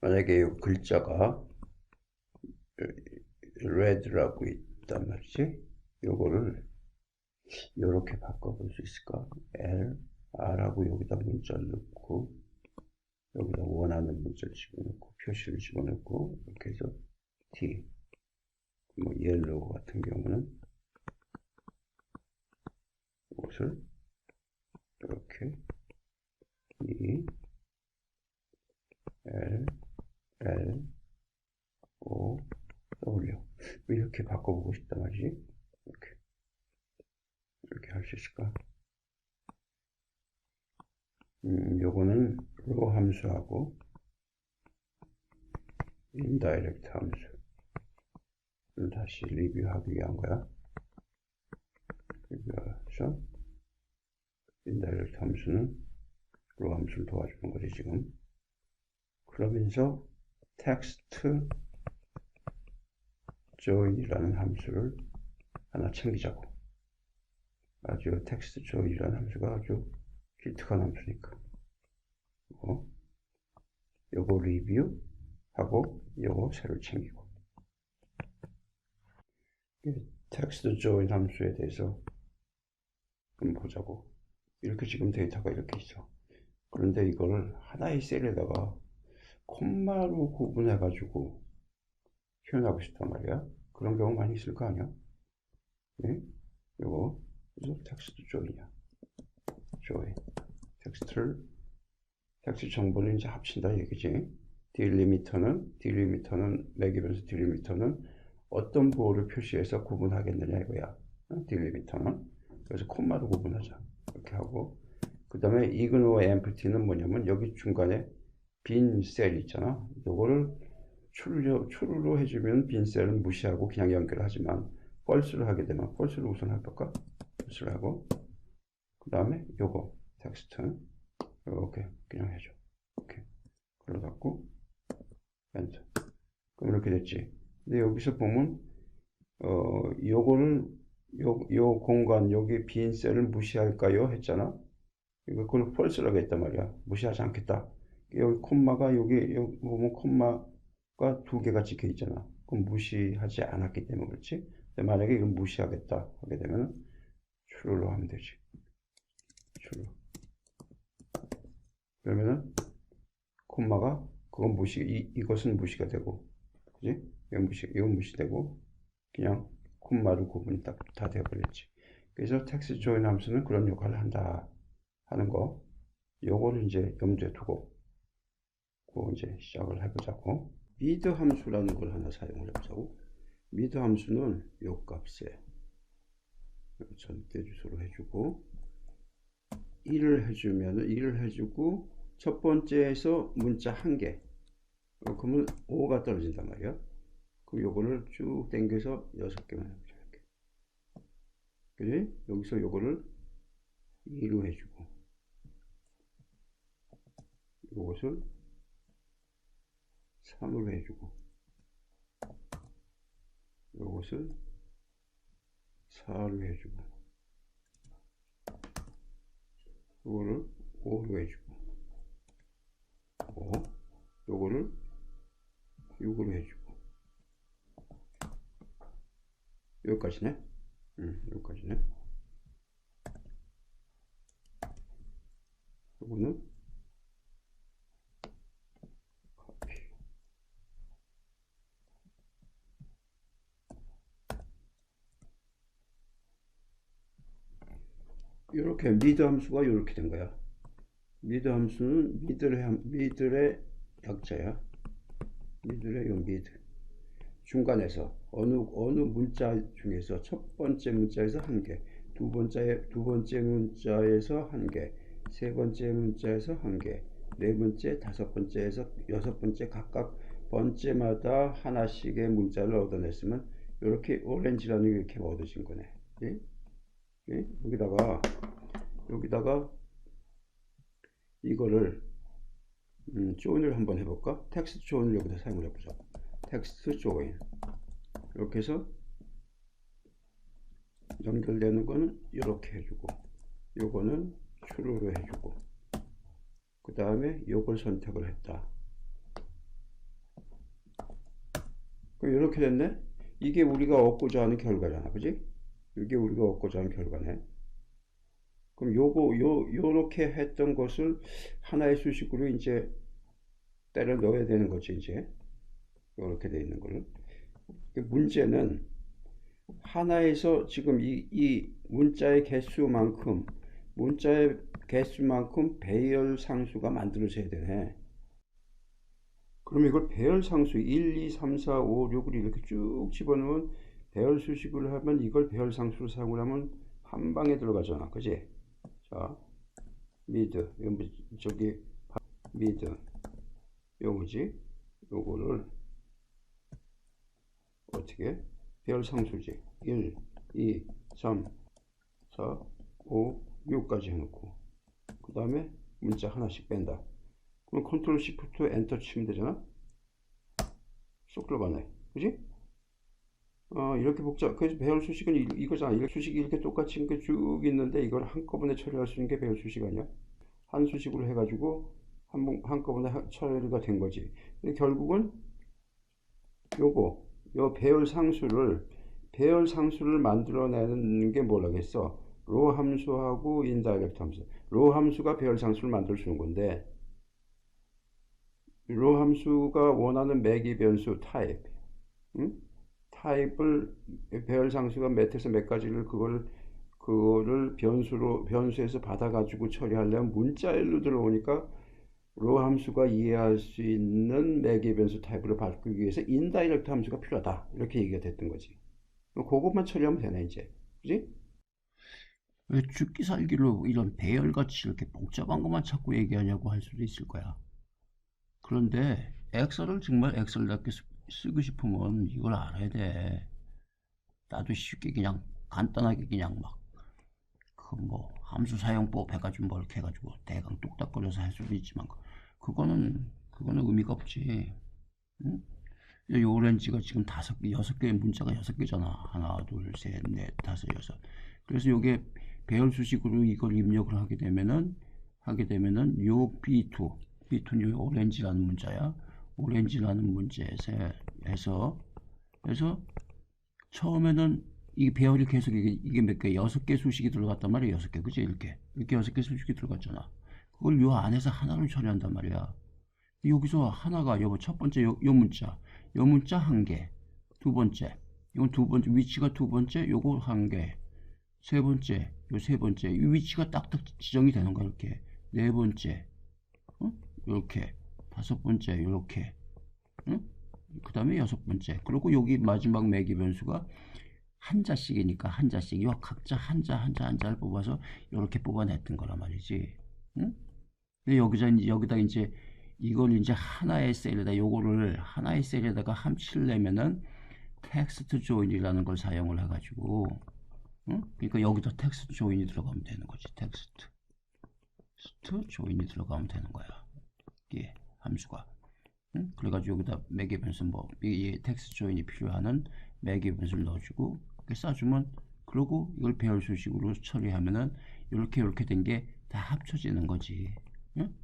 만약에 이 글자가 red라고 있단 말이지. 요거를 이렇게 바꿔볼 수 있을까? L, R하고 여기다 문자를 넣고 여기다 원하는 문자를 집어넣고 표시를 집어넣고 이렇게 해서 T 뭐 옐로우 같은 경우는 이것을 이렇게 E L L O W. 이렇게 바꿔보고 싶단 말이지? 이렇게. 이렇게 할 수 있을까? 음, 요거는 로 함수하고 인다이렉트 함수를 다시 리뷰하기 위한 거야. 리뷰해서 인다이렉트 함수는 로 함수를 도와주는 거지 지금. 그러면서 텍스트 join이라는 함수를 하나 챙기자고. 아주 텍스트 join이라는 함수가 아주 기특한 함수니까. 어? 요거 리뷰 하고 요거 새로 챙기고. 텍스트 join 함수에 대해서 한번 보자고. 이렇게 지금 데이터가 이렇게 있어. 그런데 이거를 하나의 셀에다가 콤마로 구분해 가지고 표현하고 싶단 말이야. 그런 경우 많이 있을 거 아니야? 네? 요거 그래서 텍스트 join이야 join 텍스트를 텍스트 정보를 이제 합친다 얘기지. 딜리미터는 딜리미터는 매기면서 딜리미터는 어떤 부호를 표시해서 구분하겠느냐 이거야. 딜리미터는. 그래서 콤마로 구분하자. 이렇게 하고. 그 다음에 이그노 엠프티는 뭐냐면 여기 중간에 빈 셀 있잖아. 이거를 출로, 출로 해주면 빈 셀은 무시하고 그냥 연결하지만 펄스를 하게 되면 펄스를 우선 해볼까 펄스를 하고 그 다음에 요거 텍스트 이렇게 그냥 해줘. 이렇게 걸어갖고 엔터 그럼 이렇게 됐지. 근데 여기서 보면 어 요거를 요, 요 공간 여기 빈 셀을 무시할까요? 했잖아. 이거 그걸 펄스라고 했단 말이야. 무시하지 않겠다 여기 콤마가 여기 여기 보면 콤마가 두 개가 찍혀 있잖아. 그럼 무시하지 않았기 때문에 그렇지? 만약에 이걸 무시하겠다 하게 되면 true로 하면 되지. true 그러면은 콤마가 그건 무시 이, 이것은 무시가 되고 그지? 이건 무시 이건 무시되고 그냥 콤마로 구분이 딱 다 되어버렸지. 그래서 텍스트 조인 함수는 그런 역할을 한다 하는 거. 요거를 이제 염두에 두고 그 이제 시작을 해보자고 미드 함수라는 걸 하나 사용을 해보자고 미드 함수는 요 값에 절대 주소로 해주고 1을 해주면 1을 해주고 첫 번째에서 문자 한 개. 어, 그러면 5가 떨어진단 말이야. 그럼 요거를 쭉 당겨서 6개만 해보자. 이렇게. 그지? 여기서 요거를 2로 해주고 요것을 3으로 해주고 요것을 4로 해주고 요거를 5로 해주고 5 요거를 6으로 해주고. 여기까지네? 음, 여기까지네. 요거는 커피 이렇게 미드 함수가 이렇게 된 거야. 미드 함수는 미들의, 미들의 약자야. 미들의 요 미드. 중간에서 어느 어느 문자 중에서 첫 번째 문자에서 한 개, 두 번째 두 번째 문자에서 한 개, 세 번째 문자에서 한 개, 네 번째, 다섯 번째에서 여섯 번째 각각 번째마다 하나씩의 문자를 얻어냈으면 이렇게 오렌지라는 게 이렇게 얻어진 거네. 예? 예? 여기다가 여기다가 이거를 음, 조인을 한번 해볼까? 텍스트 조인을 여기다 사용을 해보자. 텍스트 조인 이렇게 해서 연결되는 거는 이렇게 해주고 요거는 true로 해주고 그 다음에 요걸 선택을 했다. 그럼 이렇게 됐네? 이게 우리가 얻고자 하는 결과잖아. 그지? 이게 우리가 얻고자 하는 결과네. 그럼 요거, 요, 요렇게 했던 것을 하나의 수식으로 이제 때려 넣어야 되는 거지, 이제. 요렇게 돼 있는 거를. 문제는 하나에서 지금 이, 이 문자의 개수만큼, 문자의 개수만큼 배열 상수가 만들어져야 되네. 그럼 이걸 배열 상수 1, 2, 3, 4, 5, 6을 이렇게 쭉 집어넣으면 배열 수식을 하면 이걸 배열 상수로 사용을 하면 한 방에 들어가잖아. 그지? 자, 미드. 이거 뭐 저기 미드. 요거지? 요거를 어떻게? 배열 상수지. 1, 2, 3, 4, 5, 6까지 해놓고 그 다음에 문자 하나씩 뺀다. 그럼 컨트롤 시프트 엔터 치면 되잖아? 쏙 들어가네. 그지? 어, 이렇게 복잡, 그래서 배열 수식은 이, 이거잖아. 이렇게 수식이 이렇게 똑같이 이렇게 쭉 있는데 이걸 한꺼번에 처리할 수 있는 게 배열 수식 아니야? 한 수식으로 해가지고 한, 번- 한꺼번에 하- 처리가 된 거지. 근데 결국은 요거, 요 배열 상수를, 배열 상수를 만들어내는 게 뭐라겠어? 로 함수하고 인다이렉트 함수. 로 함수가 배열 상수를 만들 수 있는 건데, 로 함수가 원하는 매기 변수 타입, 응? 타입을 배열 상수가 몇에서 몇 가지를 그걸 그거를 변수로 변수에서 받아 가지고 처리하려면 문자일로 들어오니까 로 함수가 이해할 수 있는 매기 변수 타입으로 바꾸기 위해서 인다이렉트 함수가 필요하다 이렇게 얘기가 됐던 거지. 그것만 처리하면 되네 이제, 그지? 왜 죽기 살기로 이런 배열같이 이렇게 복잡한 것만 자꾸 얘기하냐고 할 수도 있을 거야. 그런데 엑셀을 정말 엑셀답게 쓰- 쓰고 싶으면 이걸 알아야 돼. 나도 쉽게 그냥 간단하게 그냥 막 그 뭐 함수 사용법 해가지고 뭐 이렇게 해가지고 대강 뚝딱거려서 할 수도 있지만 그거는 그거는 의미가 없지. 응? 이 오렌지가 지금 다섯 개, 여섯 개의 문자가 여섯 개잖아. 하나, 둘, 셋, 넷, 다섯, 여섯. 그래서 요게 배열 수식으로 이걸 입력을 하게 되면은 하게 되면은 요 B2, B2는 요 오렌지라는 문자야. 오렌지라는 문제에서 해서 처음에는 이 배열이 계속 이게, 이게 몇 개, 여섯 개 수식이 들어갔단 말이야. 여섯 개, 그지? 이렇게 이렇게 여섯 개 수식이 들어갔잖아. 그걸 요 안에서 하나로 처리한단 말이야. 여기서 하나가 요첫 번째 요, 요 문자, 요 문자 한 개, 두 번째, 이건 두 번째 위치가 두 번째, 요거 한 개, 세 번째, 요 세 번째, 이 위치가 딱딱 지정이 되는 거야 이렇게 네 번째, 어? 이렇게 다섯 번째 이렇게, 응? 그 다음에 여섯 번째, 그리고 여기 마지막 매기 변수가 한자씩이니까 한자씩 요 각자 한자 한자 한자를 뽑아서 이렇게 뽑아냈던 거란 말이지, 응? 근데 여기서 여기다 이제 이걸 이제 하나의 셀에다 요거를 하나의 셀에다가 함치를 내면은 텍스트 조인이라는 걸 사용을 해가지고 응? 그러니까 여기다 텍스트 조인이 들어가면 되는 거지 텍스트 텍스트 조인이 들어가면 되는 거야 예 함수가 응? 그래가지고 여기다 매개 변수 뭐 이, 이 텍스트 조인이 필요하는 매개 변수를 넣어주고 이렇게 써주면 그러고 이걸 배열 수식으로 처리하면은 이렇게 이렇게 된 게 다 합쳐지는 거지 응?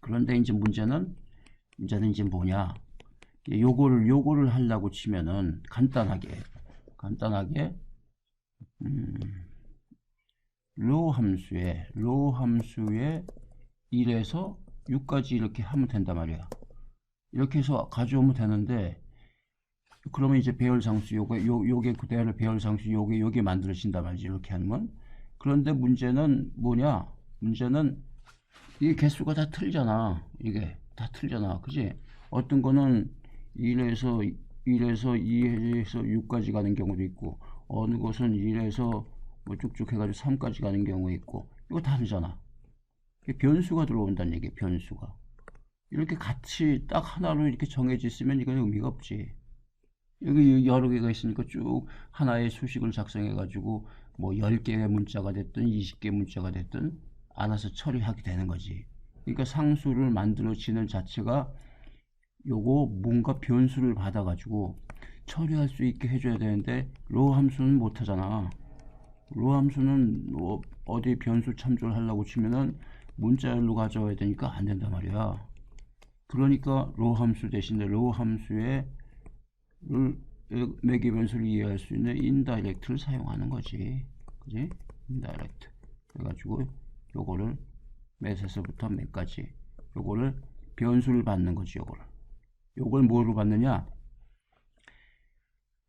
그런데 이제 문제는 문제는 이제 뭐냐? 요거를 요거를 하려고 치면은 간단하게 간단하게 음, 로 함수에 로 함수에 1에서 6까지 이렇게 하면 된단 말이야. 이렇게 해서 가져오면 되는데 그러면 이제 배열 상수 요게 요 요게 그대로 배열 상수 요게 요게 만들어진단 말이지 이렇게 하면 그런데 문제는 뭐냐? 문제는 이게 개수가 다 틀리잖아. 이게 다 틀리잖아. 그지? 어떤 거는 1에서 1에서 2에서 6까지 가는 경우도 있고 어느 것은 1에서 뭐 쭉쭉 해가지고 3까지 가는 경우 있고 이거 다르잖아. 변수가 들어온다는 얘기야. 변수가. 이렇게 같이 딱 하나로 이렇게 정해져 있으면 이건 의미가 없지. 여기 여러 개가 있으니까 쭉 하나의 수식을 작성해 가지고 뭐 10개의 문자가 됐든 20개 문자가 됐든 알아서 처리하게 되는 거지. 그러니까 상수를 만들어지는 자체가 요거 뭔가 변수를 받아 가지고 처리할 수 있게 해줘야 되는데 로 함수는 못 하잖아. 로 함수는 뭐 어디 변수 참조를 하려고 치면은 문자열로 가져와야 되니까 안 된단 말이야. 그러니까 로 함수 대신에 로 함수에 를 매개 변수를 이해할 수 있는 인다이렉트를 사용하는 거지. 그지? 인다이렉트. 그래가지고 요거를 몇에서부터 몇까지 요거를 변수를 받는 거지 요거를. 요걸 뭐로 받느냐?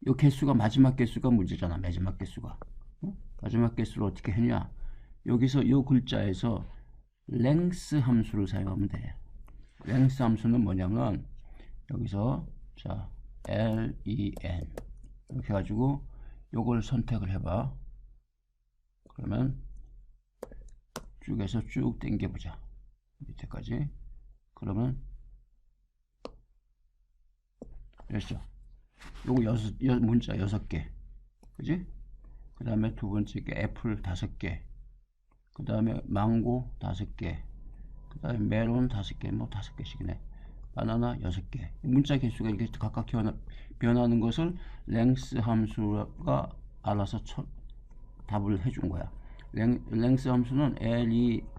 요 개수가 마지막 개수가 문제잖아. 마지막 개수가. 어? 마지막 개수를 어떻게 했냐? 여기서 요 글자에서 length 함수를 사용하면 돼. length 함수는 뭐냐면 여기서 자 len 이렇게 해가지고 요걸 선택을 해봐. 그러면 쭉에서 쭉 당겨보자. 밑에까지. 그러면 됐어. 요거 여섯, 여, 문자 여섯 개. 그지? 그 다음에 두 번째 게 애플 다섯 개. 그 다음에 망고 다섯 개. 그 다음에 메론 다섯 개. 뭐 다섯 개씩이네. 바나나 여섯 개. 문자 개수가 이렇게 각각 변하, 변하는 것을 랭스 함수가 알아서 쳐, 답을 해준 거야. 랭, 랭스 함수는 L-E-N-G-T-H야.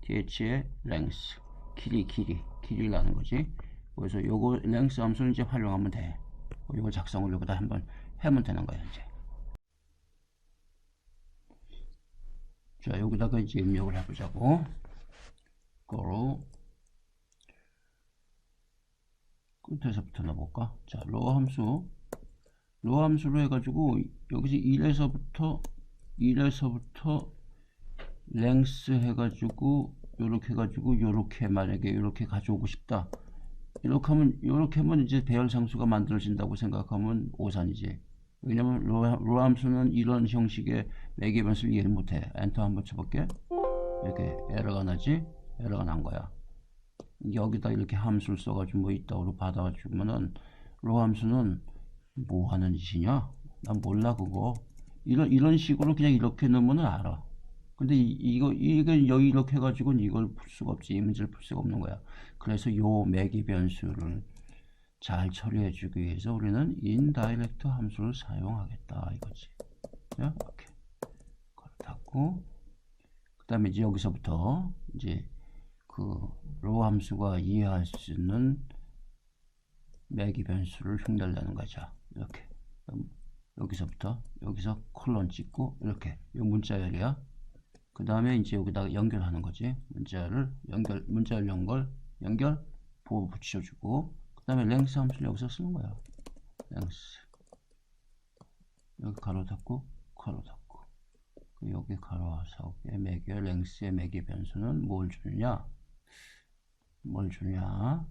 T-H의 랭스. 길이, 길이. 길이라는 거지. 그래서 요거 랭스 함수를 이제 활용하면 돼. 요거 작성을 여기다 한번 하면 되는 거야, 이제. 자, 여기다가 이제 입력을 해보자고. 거로 끝에서부터 넣어볼까? 자, 로 함수. 로 함수로 해가지고 여기서 1에서부터 1에서부터 랭스 해가지고 요렇게 해가지고 요렇게 만약에 요렇게 가져오고 싶다. 이렇게 하면 이렇게 하면 이제 배열 상수가 만들어진다고 생각하면 오산이지. 왜냐면 로, 로 함수는 이런 형식의 매개 변수를 이해를 못해. 엔터 한번 쳐볼게. 이렇게 에러가 나지? 에러가 난 거야. 여기다 이렇게 함수를 써가지고 뭐 있다고 받아주면은 로 함수는 뭐 하는 짓이냐? 난 몰라 그거. 이런 이런 식으로 그냥 이렇게 넣으면은 알아. 근데 이, 이거 이게 여기 이렇게 해가지고는 이걸 풀 수가 없지 이 문제를 풀 수가 없는 거야. 그래서 요 매개 변수를 잘 처리해 주기 위해서 우리는 인다이렉트 함수를 사용하겠다 이거지. 자, 이렇게 걸어 닫고 그 다음에 이제 여기서부터 이제 그로 함수가 이해할 수 있는 매개 변수를 흉내내는 거죠. 이렇게 음, 여기서부터 여기서 콜론 찍고 이렇게 이 문자열이야. 그 다음에 이제 여기다가 연결하는 거지. 문자를 연결 문자열 연결 연결 보호 붙여주고 그 다음에 랭스 함수를 여기서 쓰는 거야. 랭스 여기 가로 닫고 가로 닫고 그 여기 가로 사옥의 매개 랭스의 매개 변수는 뭘 주느냐? 뭘 주냐?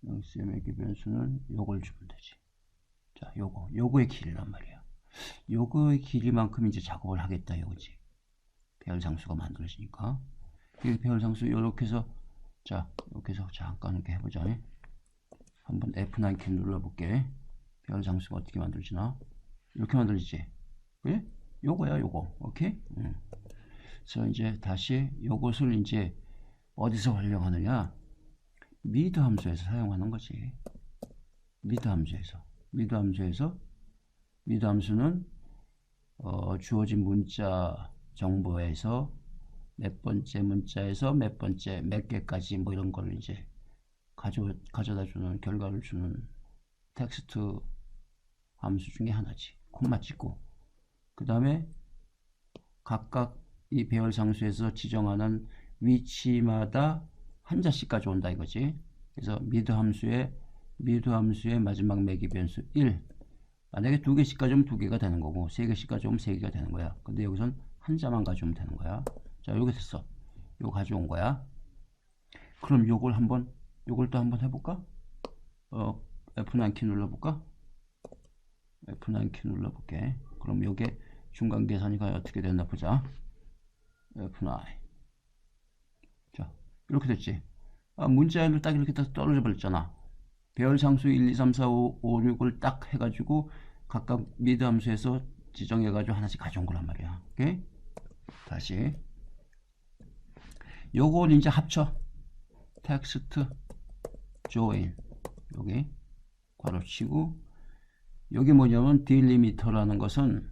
랭스의 매개 변수는 요걸 주면 되지. 자, 요거 요거의 길이란 말이야. 요거의 길이만큼 이제 작업을 하겠다 이거지. 배열 상수가 만들어지니까. 이 배열 상수 이렇게 해서 자 해서 잠깐 이렇게 해보자. 한번 F9 키 눌러볼게. 배열 상수가 어떻게 만들어지나? 이렇게 만들어지지. 그래? 요거야 요거. 오케이? 응. 그래서 이제 다시 요것을 이제 어디서 활용하느냐? 미드 함수에서 사용하는 거지. 미드 함수에서. 미드 함수에서 미드 함수는 어, 주어진 문자 정보에서 몇 번째 문자에서 몇 번째 몇 개까지 뭐 이런 걸 이제 가져 가져다 주는 결과를 주는 텍스트 함수 중에 하나지. 콤마 찍고 그 다음에 각각 이 배열 상수에서 지정하는 위치마다 한 자씩 가져온다 이거지. 그래서 미드 함수의 미드 함수의 마지막 매기 변수 1 만약에 두 개씩 가져오면 두 개가 되는 거고 세 개씩 가져오면 세 개가 되는 거야. 근데 여기선 한 자만 가져오면 되는 거야. 자, 요게 됐어. 요거 가져온 거야. 그럼 요걸 한번 요걸 또 한번 해볼까? 어, F9 키 눌러볼까? F9 키 눌러볼게. 그럼 요게 중간 계산이 과연 어떻게 됐나 보자. F9. 자, 이렇게 됐지. 아, 문자열로 딱 이렇게 딱 떨어져 버렸잖아. 배열 상수 1, 2, 3, 4, 5, 5, 6을 딱 해가지고 각각 미드 함수에서 지정해가지고 하나씩 가져온 거란 말이야. 오케이? 다시. 요걸 이제 합쳐. 텍스트 join. 여기 괄호 치고. 여기 뭐냐면 딜리미터라는 것은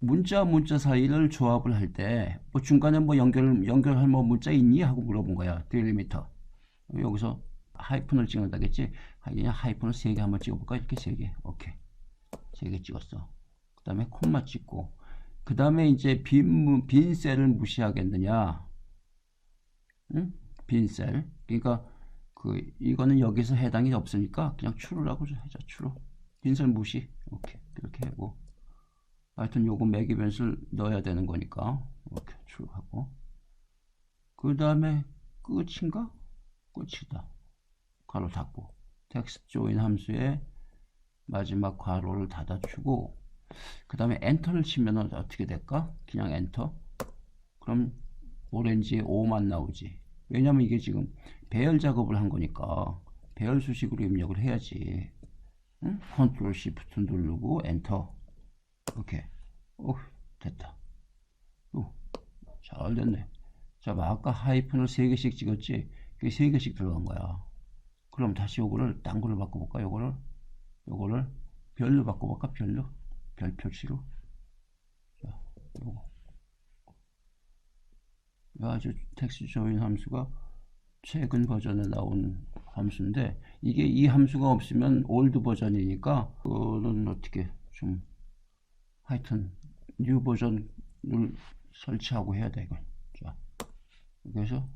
문자 문자 사이를 조합을 할 때 뭐 중간에 뭐 연결 연결할 뭐 문자 있니? 하고 물어본 거야. 딜리미터 여기서 하이픈을 찍는다겠지? 그냥 하이픈을 세 개 한번 찍어볼까? 이렇게 세개. 오케이. 세 개 찍었어. 그 다음에 콤마 찍고. 그 다음에 이제 빈, 무- 빈 셀을 무시하겠느냐 응? 빈 셀. 그러니까 그 이거는 여기서 해당이 없으니까 그냥 좀 하자. true. 빈셀 무시. 오케이. 그렇게 하고. 하여튼 요거 매기 변수를 넣어야 되는 거니까. 오케이. true 하고. 그 다음에 끝인가? 끝이다. 괄호 닫고. 텍스트 조인 함수에 마지막 괄호를 닫아주고 그 다음에 엔터를 치면 어떻게 될까? 그냥 엔터. 그럼 오렌지에 5만 나오지. 왜냐면 이게 지금 배열 작업을 한 거니까 배열 수식으로 입력을 해야지. 응? 컨트롤 시프트 누르고 엔터. 오케이. 오, 됐다. 오, 잘 됐네. 자, 봐, 아까 하이픈을 3개씩 찍었지? 그게 3개씩 들어간 거야. 그럼 다시 요거를 딴 걸로 바꿔볼까? 요거를, 요거를 별로 바꿔볼까? 별로? 별 표시로. 자, 요거. 아주 텍스트 조인 함수가 최근 버전에 나온 함수인데 이게 이 함수가 없으면 올드 버전이니까 그거는 어떻게 좀 하여튼 뉴 버전을 설치하고 해야 돼 이걸. 자 그래서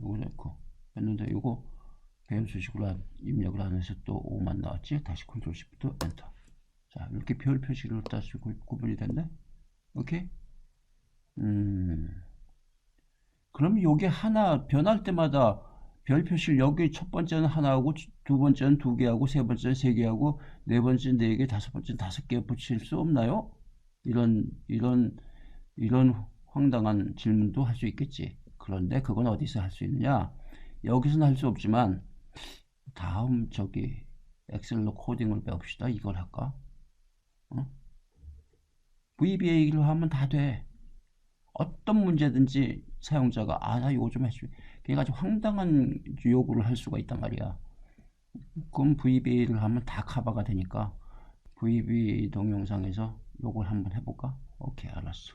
이거 넣고 했는데 이거 배열 수식으로 안- 입력을 안 해서 또 5만 나왔지? 다시 컨트롤 시프트 엔터 자 이렇게 별 표시를 다시 구- 구분이 됐네? 오케이? 음 그럼 요게 하나 변할 때마다 별 표시를 여기 첫 번째는 하나하고 두 번째는 두 개하고 세 번째는 세 개하고 네 번째는 네 개, 다섯 번째는 다섯 개 붙일 수 없나요? 이런 이런 이런 황당한 질문도 할 수 있겠지. 그런데 그건 어디서 할 수 있느냐? 여기서는 할 수 없지만 다음 저기 엑셀로 코딩을 배웁시다. 이걸 할까? 어? VBA로 하면 다 돼. 어떤 문제든지 사용자가 아 나 이거 좀 해줘 그래가지고 황당한 요구를 할 수가 있단 말이야 그럼 VBA를 하면 다 커버가 되니까 VBA 동영상에서 요걸 한번 해볼까? 오케이 알았어